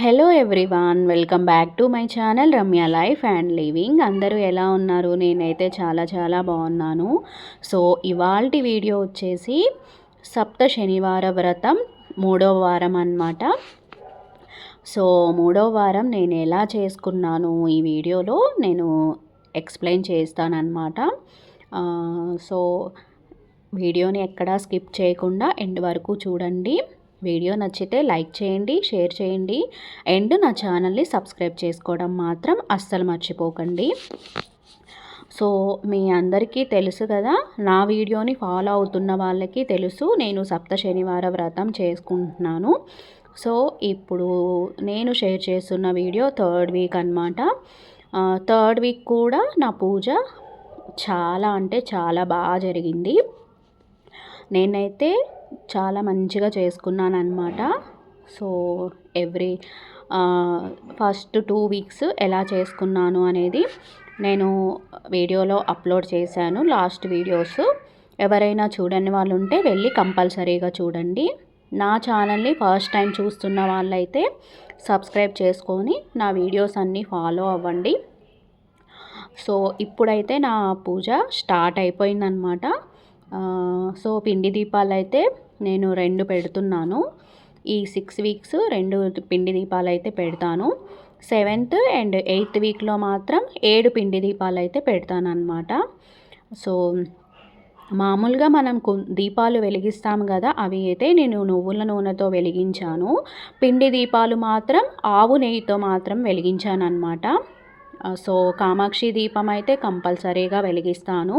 Hello everyone welcome back to my channel Ramya life and living అందరూ ఎలా ఉన్నారు? నేనైతే చాలా చాలా బాగున్నాను. సో ఇవాళ వీడియో వచ్చేసి సప్త శనివార వ్రతం మూడో వారం అన్నమాట. సో మూడో వారం నేను ఎలా చేసుకున్నాను ఈ వీడియోలో నేను ఎక్స్ప్లెయిన్ చేస్తానన్నమాట. సో వీడియోని ఎక్కడా స్కిప్ చేయకుండా ఎండ్ వరకు చూడండి. వీడియో నచ్చితే లైక్ చేయండి షేర్ చేయండి. అండ్ నా ఛానల్ని సబ్స్క్రైబ్ చేసుకోవడం మాత్రం అస్సలు మర్చిపోకండి. సో మీ అందరికీ తెలుసు కదా నా వీడియోని ఫాలో అవుతున్న వాళ్ళకి తెలుసు నేను సప్త శనివార వ్రతం చేసుకుంటున్నాను. సో ఇప్పుడు నేను షేర్ చేస్తున్న వీడియో థర్డ్ వీక్ అనమాట థర్డ్ వీక్ కూడా నా పూజ చాలా అంటే చాలా బాగా జరిగింది. నేనైతే చాలా మంచిగా చేసుకున్నాను అనమాట so every first two weeks ఎలా చేసుకున్నాను అనేది నేను వీడియోలో అప్లోడ్ చేశాను. Last videos. ఎవరైనా చూడని వాళ్ళు ఉంటే వెళ్ళి కంపల్సరీగా చూడండి. నా ఛానల్ని ఫస్ట్ టైం చూస్తున్న వాళ్ళైతే సబ్స్క్రైబ్ చేసుకొని నా వీడియోస్ అన్నీ ఫాలో అవ్వండి. సో ఇప్పుడైతే నా పూజ స్టార్ట్ అయిపోయిందనమాట సో పిండి దీపాలు అయితే నేను రెండు పెడుతున్నాను. ఈ సిక్స్ వీక్స్ రెండు పిండి దీపాలు అయితే పెడతాను. సెవెంత్ అండ్ ఎయిత్ వీక్లో మాత్రం ఏడు పిండి దీపాలు అయితే పెడతాను అనమాట సో మామూలుగా మనం కు దీపాలు వెలిగిస్తాం కదా అవి అయితే నేను నువ్వుల నూనెతో వెలిగించాను. పిండి దీపాలు మాత్రం ఆవు నెయ్యితో మాత్రం వెలిగించాను అనమాట సో కామాక్షి దీపం అయితే కంపల్సరీగా వెలిగిస్తాను.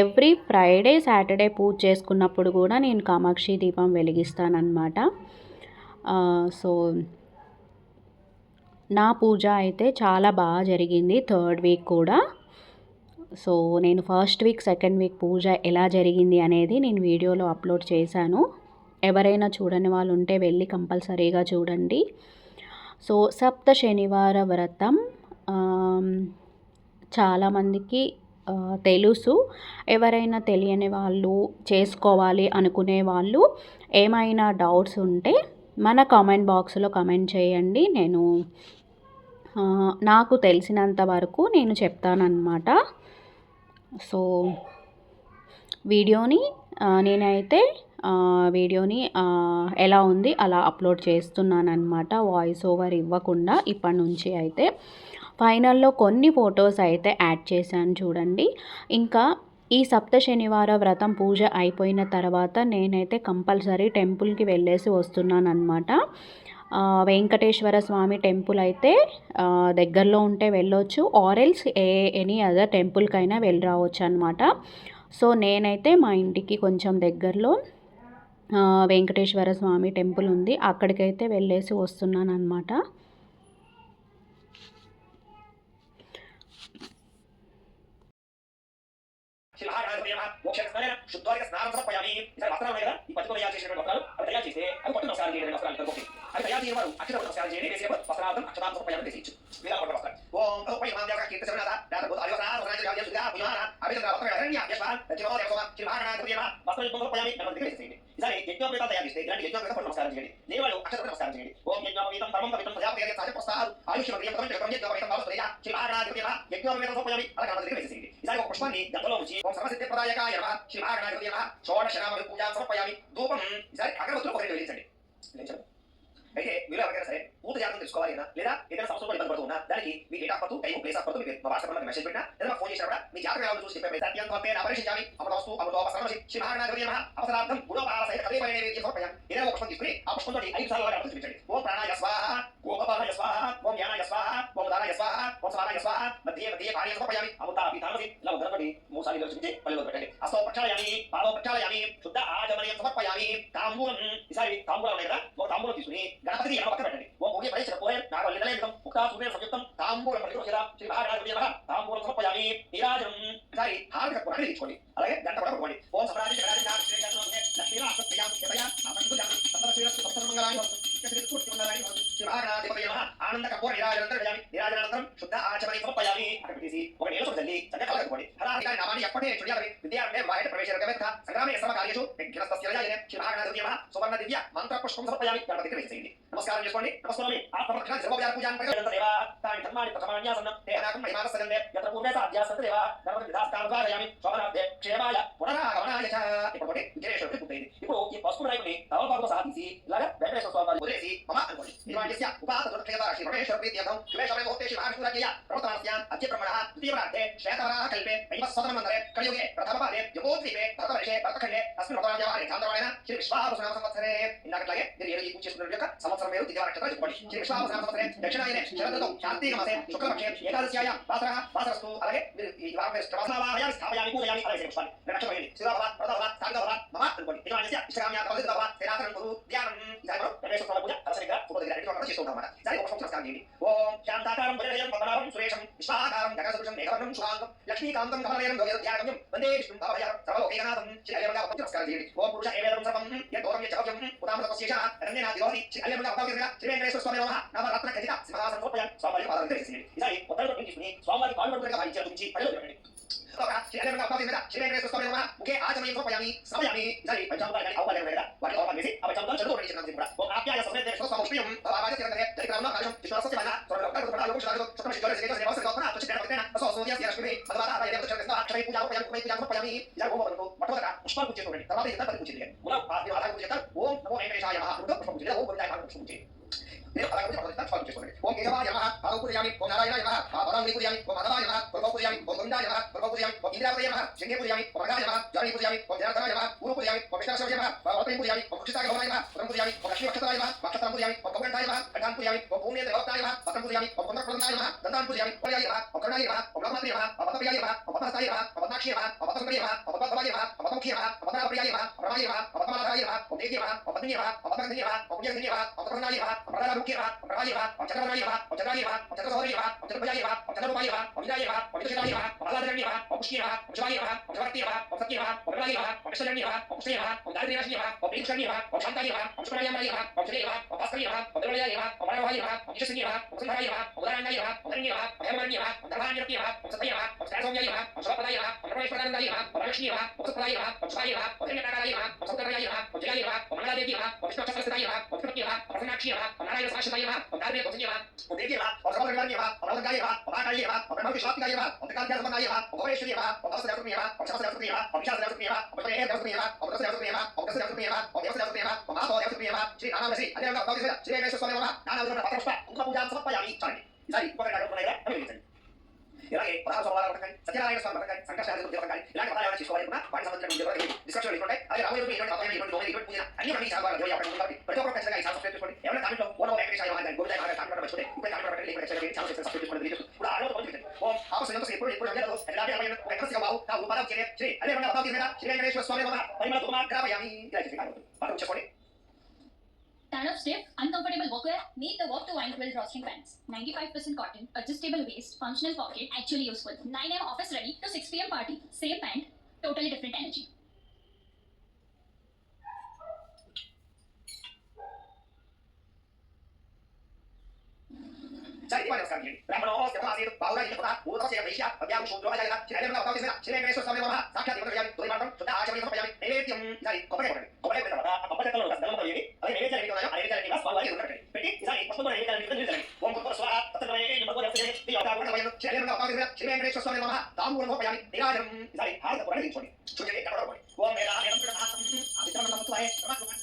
ఎవ్రీ ఫ్రైడే సాటర్డే పూజ చేసుకున్నప్పుడు కూడా నేను కామాక్షి దీపం వెలిగిస్తానమాట సో నా పూజ అయితే చాలా బాగా జరిగింది థర్డ్ వీక్ కూడా. సో నేను ఫస్ట్ వీక్ సెకండ్ వీక్ పూజ ఎలా జరిగింది అనేది నేను వీడియోలో అప్లోడ్ చేశాను. ఎవరైనా చూడని వాళ్ళు ఉంటే వెళ్ళి కంపల్సరీగా చూడండి. సో సప్త శనివార వ్రతం చాలామందికి తెలుసు. ఎవరైనా తెలియని వాళ్ళు చేసుకోవాలి అనుకునే వాళ్ళు ఏమైనా డౌట్స్ ఉంటే మన కామెంట్ బాక్స్లో కామెంట్ చేయండి. నేను నాకు తెలిసినంత వరకు నేను చెప్తానన్నమాట. సో వీడియోని నేనైతే వీడియోని ఎలా ఉంది అలా అప్లోడ్ చేస్తున్నాను వాయిస్ ఓవర్ ఇవ్వకుండా ఇప్పటి నుంచి అయితే. ఫైనల్లో కొన్ని ఫొటోస్ అయితే యాడ్ చేశాను చూడండి. ఇంకా ఈ సప్త శనివార వ్రతం పూజ అయిపోయిన తర్వాత నేనైతే కంపల్సరీ టెంపుల్కి వెళ్ళేసి వస్తున్నాను అనమాట వెంకటేశ్వర స్వామి టెంపుల్ అయితే దగ్గరలో ఉంటే వెళ్ళొచ్చు. ఆరెల్స్ ఏ ఎనీ అదర్ టెంపుల్కైనా వెళ్ళి రావచ్చు అనమాట సో నేనైతే మా ఇంటికి కొంచెం దగ్గరలో వెంకటేశ్వర స్వామి టెంపుల్ ఉంది. అక్కడికైతే వెళ్ళేసి వస్తున్నాను అనమాట శివహారాధనమేమ మోక్షస్నాన శుద్ధోదక స్నానం సమర్పయామి ఈసారి వస్త్రాలు ఉన్నాయి కదా ఈ పట్టుతో తయారు చేసిన వస్త్రాలు అవి తయారు చేస్తే అవి పట్టు నమస్కారం చేయడం వస్త్రాలు ఇక్కడ అవి తయారు చేయని వారు అక్షర నమస్కారం చేయండి వేసేవారు వస్త్రార్థం అక్షరార్థం సమర్పయామి వేసేయచ్చు వీళ్ళ పట్టు వస్త్రాలు ఓం ఉపై కీర్తి శరణాద దాత భూత అయోసన వసనాజ జాయ సుధా పుజాన అభిచంద్ర వస్త్ర హరణ్య యశ్వాన్ జినో వస్త్రం సమర్పయామి దగ్గర వేసేయండి ఈసారి తయారు చేస్తే ఇలాంటి యజ్ఞోపేత పట్టు నమస్కారం చేయండి లేని వాళ్ళు అక్షర నమస్కారం చేయండి ఓం యజ్ఞోపేతం పరమం పవిత్రం ప్రజాపతి సహజ ఆయుష్యం యజ్ఞోపేతం యజ్ఞోపేతం సమర్పయామి అలా దగ్గర వేసేయండి ఈసారి ఒక పుష్పాన్ని గంగలో ఉంచి ఓం సర్వసిద్ధిప్రదాయకాయ నమః శ్రీమహాగణాధిపతి నమః షోడశనామ పూజాం సమర్పయామి ధూపం ఈసారి అగరవత్తులు ఒకటి వెలిగించండి వెలిగించండి అయితే మీరు ఎవరికైనా సరే పూర్తి జాతకం తెలుసుకోవాలి కదా లేదా ఏదైనా సంవత్సరంలో ఇబ్బంది పడుతున్నా। దానికి మీ date of birth time place of birth మీకు మా వాట్సాప్లో మెసేజ్ పెట్టినా లేదా ఫోన్ చేసినా కూడా మీ జాతకం ఎలా చూసి చెప్పే సత్యం త్వతే అపరిశించామి అమృత వస్తు అమృతోపసరణసి శ్రీమహాగణాధిపతి నమః. అవసరార్థం గుణోపాల సహిత కదే పైన నైవేద్యం సమర్పయామి ఏదైనా ఒక పుష్పం తీసుకుని ఆ పుష్పంతో ఐదు సార్లు వాడి అర్థం చూపించండి. ఓం ప్రాణాయ స్వాహ ఓం అపానాయ స్వాహ ఓం జ్ఞానాయ స్వాహ ఓం దానాయ స్వాహ ఓం స్వాహ మధ్య మధ్య పానీయ సమర్పయామి అమృత పీతానసి ఇలా ఉదరపడి మూడు సార్లు చూపించి పల్లెలో పెట్టండి అస్తో ప్రక్షాళయామి పాదో ప్రక్షాళయామి శుద్ధ ఆచమనీయం సమర్పయామి తాంబూలం ఈసారి తాంబూలం ఉన్నాయి కదా ఒక తాంబూలం తీసుకుని గణపతికి ఎడమ పక్కన పెట్టండి ఓం ఓకే పరీక్ష పోయే నాకు ముక్తా సూర్య సంయుక్తం తాంబూలం శ్రీ మహారాజు తాంబూలం సమర్పయామి. ఈసారి హారతి తీసుకోండి హరాహరి నామాన్ని ఎప్పటి చూడాలి విద్యార్థి వాయట ప్రవేశ గవేత్త సంగ్రామే సమ కార్యేషు విఘ్నస్తస్య విజయనే శ్రీమహాగణ దివ్య సువర్ణ దివ్య వేసేయండి నమస్కారం చేసుకోండి నమస్కారం ఆత్మరక్షణ సర్వవ్యాధ పూజాన్ ప్రకటన దేవ తాని ధర్మాని ప్రథమాన్యాసనం మహిమాన సజందే యత్ర గణపతి మమ అనుకోండి నిర్మాణ్యస్య ఉపాత దుర్క్షేత శ్రీ పరమేశ్వర ప్రీత్యర్థం శివేశ్వరే ముహూర్తే శ్రీ మహావిష్ణురాజ్ఞయ ప్రవర్తమానస్య అద్య బ్రహ్మణः ద్వితీయవరార్థే శ్వేతవరాహ కల్పే నైవస్వతమంతరే కలియుగే ప్రథమపాదే యుగోద్వీపే భరతవర్షే భరతఖండే అస్మిన్ భగవాన్ చాంద్రమాయన శ్రీ విశ్వాభూషణ సంవత్సరే ఇందాకట్లాగే మీరు ఏ పూజ చేసుకున్న యొక్క సంవత్సరం వేరు తిథి నక్షత్రం చెప్పుకోండి శ్రీ విశ్వాభూషణ సంవత్సరే దక్షిణాయన శరదతో కార్తీక మాసే శుక్లపక్షే ఏకాదశ్యాయ వాసర వాసరస్తు అలాగే మీరు ఈ వారం వేరు స్థాపయామి పూజయామి అలాగే పుష్పాన్ని నక్షత్రం శివభవ ప్రథమవ సాంగభవ మమ అనుకోండి నిర్మాణ్యస్య ఇష్టకామ్య ప్రవృత్తిభవ శ్రీరాత్రం గురు ధ్యానం ఇది మనం కూడా చేస్తూ ఉంటాం అన్నమాట సరే ఒక సంవత్సరం చేయండి ఓం శాంతాకారం భజనయం పద్మనాభం సురేషం విశ్వాకారం జగదృశం మేఘవర్ణం శుభాంగం లక్ష్మీకాంతం వందే విష్ణుం శ్రీ ఒక నమస్కారం చేయండి ఓం పురుష ఏవేదం సర్వం యచ్చవ్యం శ్రీ శ్రీ వెంకటేశ్వర స్వామి నమః సింహాసనం స్వామి తెలిసింది తీసుకుని స్వామివారి కాళ్ళు భావించారు ముఖే ఆచమయం సమయామి అవకాశం వాటి అవకాశం వేసి ఆ చదువు కూడా ఆప్యాయ శ్రీ లక్ష్మి భగవాన్ పూజ పూజ పూజ మొట్టమొదట పుష్పాలు పూజ తర్వాత ఇతర పది పూజ చేయండి మూల ఓం నమో వెంకటేశాయ పుష్పం పూజ ఓం గోవిందాయ పుష్పం పూజ నేను చేసుకోండి ఓం ఓం పూజయామి ఓం ఓం ఓం పూజయామి ఓం జాని పూజయామి ఓం పూర్వ పూజయామి ఓం పూజయామి ఓం కుక్షితాయ పూజయామి ఓం లక్ష్మీ నక్షత్రం పూజయామి ఓం గౌరంటాయ నమః కంఠాన్ పూజయామి ఓం భూమి దేవతాయ నమః పత్రం పూజయామి ఓం పుండ్రప్రదంతాయ నమః దంతాన్ పూజయామి ఓయాయ నమః ఓం కరుణాయ నమః ఓం లోకమాత్రి నమః ఓం పద్మప్రియాయ నమః ఓం పద్మహస్తాయ నమః ఓం పద్మాక్షి నమః ఓం పద్మసుందరి నమః ఓం పద్మపద్మాయ నమః ఓం పద్మముఖి నమః ఓం పద్మనాభప్రియాయ నమః ఓం రమాయ నమః ఓం పద్మనాథాయ నమః ఓం దేవి నమః ఓం పద్మిని నమః ఓం పద్మగంధి నమః ఓం పుణ్యగంధి నమః ఓం పద్మనాయ నమః ఓం ప్రదానముఖి నమః ఓం ప్రవాయ నమః ఓం చంద్రవరాయ నమః ఓం చంద్రాయ నమః ఓం చంద్రసోదరి నమః ఓం చంద్రభుజాయ నమః ఓం చంద్రరూపాయ నమః ఓం విజయాయ నమః ఓం విజయశాయ నమః ఓం ఆలాదరణి నమః ఓం పుష్టి నమః ఓం శివాయ నమః ఓం శివరక్తి నమః ఓం సత్య ラギバ、オプシ、ఓం శుభాయ నమః ఓం హిరణ్యకారాయ నమః ఓం సౌందర్యాయ నమః ఓం జయాయ నమః ఓం మంగళాదేవి నమః ఓం విష్ణుచక్రస్థితాయ నమః ఓం విష్ణుపతి నమః ఓం ప్రసన్నాక్షి నమః ఓం నారాయణ సాక్షితాయ నమః ఓం దారిద్ర్య దోషిని నమః ఓం దేవి నమః ఓం సర్వగణాయ నమః ఓం నవదంగాయ నమః ఓం ఆకాయ నమః ఓం బ్రహ్మవిశ్వాత్మికాయ నమః ఓం త్రికాధ్యాత్మనాయ నమః ఓం భవేశ్వరి నమః ఓం భవసదేవతమి నమః ఓం శమసదేవతమి నమః ఓం విశాలదేవతమి నమః ఓం విజయదేవతమి నమః ఓం దశదేవతమి నమః ఓం దశదేవతమి నమః ఓం దేవదేవతమి నమః ఓం మాధవదేవతమి నమః శ్రీ నానామసి అదే విధంగా శ్రీ వెంకటేశ్వర స్వామి నమః నానావిధమైన పత్రపుష్ప కుంకుమ పూజాం సమర్పయామి చాలండి ఈసారి ఇంకొక రెండు ఉన్నాయి కదా అవి వెలిగించండి ఇలాగే పదహారు సోమవారం పథకాన్ని సత్యనారాయణ స్వామి పథకాన్ని సంకష్టాలు పథకాన్ని ఇలాంటి పదాలు చేసుకోవాలి కూడా వాటి సంబంధించిన ఉద్యోగాలు డిస్కషన్ ఇటువంటి అలాగే రాబోయే రోజు ఇటువంటి పథకాలు ఇటువంటి ఇటువంటి పూజ అన్ని మనం ఈ సాగు దేవుడి అక్కడ కాబట్టి ప్రతి ఒక్కరు ఖచ్చితంగా ఈ సాగు సబ్స్క్రైబ్ చేసుకోండి ఎవరైనా కామెంట్లో ఓనో వెంకటేశ్వర మహారాజ్ గోవింద మహారాజ్ కామెంట్ పెట్టుకుంటే ఇప్పుడు కామెంట్ పెట్టండి ఇక్కడ ఖచ్చితంగా చాలా సబ్స్క్రైబ్ చేసుకోండి వీడియోస్ ఇప్పుడు ఆ రోజు బాబు నా ఉపాధి చేరే శ్రీ అదే మన పదాలు తీసిన శ్రీ వెంకటేశ్వర స్వామి నమః పరిమళ కుమార్ గ్రామయామి ఇలా చేసి కాదు పాఠం చేసుకోండి Stand up stiff, uncomfortable workwear, meet the walk to wine quill drawstring pants. 95% cotton, adjustable waist, functional pocket, actually useful. 9 am office ready to 6 pm party. Same pant, totally different energy. ఓం కుప్పర స్వాహ తత్వమే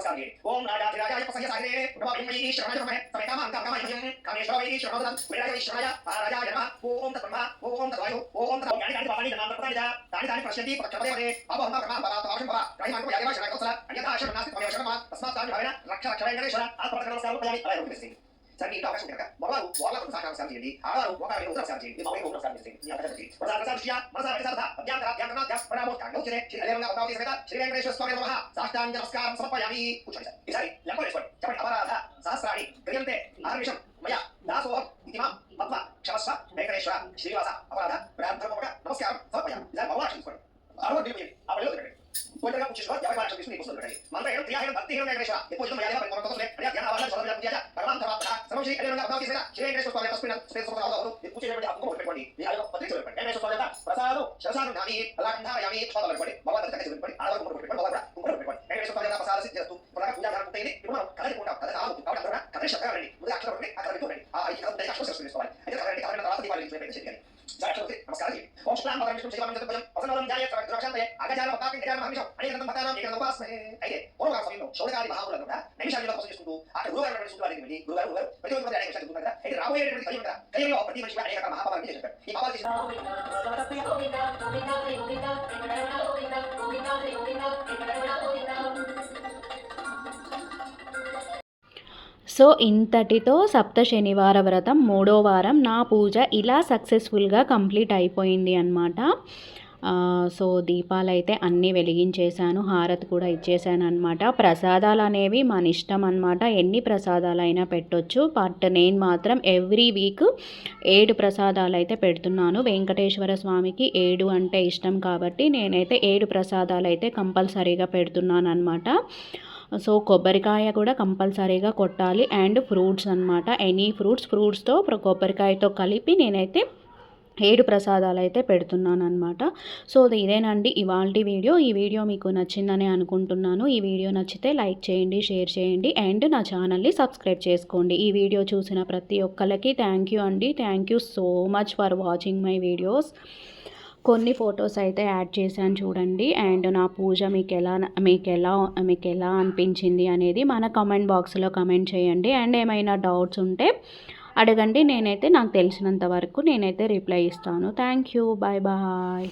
the అవతారం సమయం నమస్కారం చేయండి ఓం సాగరే శరణాయ శరణోదం రాజాయ ఓం తత్బ్రహ్మ ఓం తద్వాయు ఓం భవాని దాని దాని ప్రక్షపదే బ్రహ్మ వాషం భవ మనకు యాగమ అన్యథా తస్మాత్ వెంకటేశ్వర ఆత్మ నమస్కారం సంగీత అవకాశం కనుక మగవారు వాళ్ళ కొరకు సాకారం సాధన చేయండి ఆడవారు ఒక అరవై రోజులు సాధన చేయండి మౌలిక రోజులు సాధన చేయండి అవకాశం చేయండి మనసార సాధిష్య మనసార సాధన అభ్యంతర అభ్యంతర ధ్యాస ప్రణామో కాండం శ్రీ అదేవంగా పద్మావతి సమేత శ్రీ వెంకటేశ్వర స్వామి నమః సాష్టాంగ నమస్కారం. సమర్పయామి కూర్చోండి సార్ ఈసారి లెంపలేసుకోండి చెప్పండి అపరాధ సహస్రాణి క్రియంతే ఆర్విషం మయా దాసోహం ఇది మాం మత్వ క్షమస్వ వెంకటేశ్వర శ్రీవాస అపరాధ ప్రార్థన నమస్కారం సమర్పయామి ఇలా మౌలాక్షం తీసుకోండి అరవై ఆ పనిలో ಒಳ್ಳೆಯ ಕುಚಿಸ್ ಹೋಗಿ ಯಾವ ಕಾರಣ ವಿಷ್ಣು ಕುಸಲ ಬಿಡಿ ಮಂತ್ರ ಏನು ಕ್ರಿಯಾ ಏನು ಭಕ್ತಿ ಏನು ನಗರೇಶ ಎಪ್ಪು ಜನ ಮರ್ಯಾದೆ ಪರಿಪೂರ್ಣ ತೋಸಲೆ ಅರಿಯ ಜ್ಞಾನ ಅವರ ಸರ್ವ ಪೂಜೆ ಪರಮಾನ್ ತರಾಪ ಸಮಶಿ ಅರಿಯ ಅಭಾವ ಕೇಸನ ಶ್ರೀ ವೆಂಕಟೇಶ್ವರ ಸ್ವಾಮಿ ತಸ್ಮಿನ ಶ್ರೀ ಸುಬ್ರಹ ಅವರು ಕುಚಿ ಜನ ಅಪ್ಪ ಕೊಟ್ಟು ಬಿಡಿ ಈ ಆಯೋ ಪತ್ರಿ ಚೋರೆ ಬಿಡಿ ವೆಂಕಟೇಶ್ವರ ಸ್ವಾಮಿ ಪ್ರಸಾದ ಶರಸಾನು ನಾಮಿ ಅಲಂಧಾರ ಯಾಮಿ ಛೋದಲ ಬಿಡಿ ಬಾಬಾ ತಕ್ಕ ಚೋರೆ ಬಿಡಿ ಆಳವ ಕೊಟ್ಟು ಬಿಡಿ ಬಾಬಾ ಕುಂಕರ ಬಿಡಿ ವೆಂಕಟೇಶ್ವರ ಸ್ವಾಮಿ ಪ್ರಸಾದ ಸಿದ್ಧಸ್ತು ಪುನಃ ಪೂಜಾ ಧಾರ ಕುತ್ತೇನೆ ನಿಮ್ಮ ಕಲೆ ಕೂಡ ಕಲೆ ನಾವು ಕವಡ ಕವಡ ಕಲೆ ಶಕರಣಿ ಮುದ ಅಕ್ಷರ ಬಿಡಿ ಅಕ್ಷರ ಬಿಡಿ ಆ ಐದು ಕಲೆ ಅಕ್ಷರ ಸಿದ್ಧಸ್ತು ಅದೇ ಕಲೆ ಕಲೆ ತರಾಪ ದಿವಾಲಿ ಚೋರೆ ಬಿಡಿ ఓం శుక్లాం వదనం విష్ణుం శివం చతుర్భుజం వసనవరం ధ్యాయ ద్రక్షాంతయే అగజాన వతాపి గజాన మహిషం అనేకం భక్తానం ఏకం ఉపాసమే అయితే పూర్వకాల సమయంలో శౌనకాది మహాములను కూడా నైమిషాల్లో కోసం చేసుకుంటూ అక్కడ గురుగారు వారికి వెళ్ళి గురుగారు గురుగారు ప్రతి ఒక్కరు అనేక విషయాలు చెప్తున్నారు కదా అయితే రాబోయేటువంటి కలియుగ ప్రతి మనిషి అనేక ఈ పాపాలు చేసిన సో ఇంతటితో సప్త శనివార వ్రతం మూడో వారం నా పూజ ఇలా సక్సెస్ఫుల్గా కంప్లీట్ అయిపోయింది అనమాట సో దీపాలు అయితే అన్నీ వెలిగించేశాను హారతి కూడా ఇచ్చేసాను అనమాట ప్రసాదాలు అనేవి మన ఇష్టం అనమాట ఎన్ని ప్రసాదాలైనా పెట్టొచ్చు. బట్ నేను మాత్రం ఎవ్రీ వీక్ ఏడు ప్రసాదాలు అయితే పెడుతున్నాను. వెంకటేశ్వర స్వామికి ఏడు అంటే ఇష్టం కాబట్టి నేనైతే ఏడు ప్రసాదాలు అయితే కంపల్సరీగా పెడుతున్నాను అనమాట సో కొబ్బరికాయ కూడా కంపల్సరీగా కొట్టాలి. అండ్ ఫ్రూట్స్ అనమాట ఎనీ ఫ్రూట్స్ ఫ్రూట్స్తో కొబ్బరికాయతో కలిపి నేనైతే ఏడు ప్రసాదాలు అయితే పెడుతున్నాను అనమాట సో ఇదేనండి ఇవాళ వీడియో. ఈ వీడియో మీకు నచ్చిందని అనుకుంటున్నాను. ఈ వీడియో నచ్చితే లైక్ చేయండి షేర్ చేయండి అండ్ నా ఛానల్ని సబ్స్క్రైబ్ చేసుకోండి. ఈ వీడియో చూసిన ప్రతి ఒక్కరికి థ్యాంక్ యూ అండి. Thank you so much for watching my videos. కొన్ని ఫొటోస్ అయితే యాడ్ చేశాను చూడండి. అండ్ నా పూజ మీకు ఎలా మీకు ఎలా మీకు ఎలా అనిపించింది అనేది మన కమెంట్ బాక్స్లో కమెంట్ చేయండి. అండ్ ఏమైనా డౌట్స్ ఉంటే అడగండి నేనైతే నాకు తెలిసినంత వరకు నేనైతే రిప్లై ఇస్తాను. Thank you bye bye.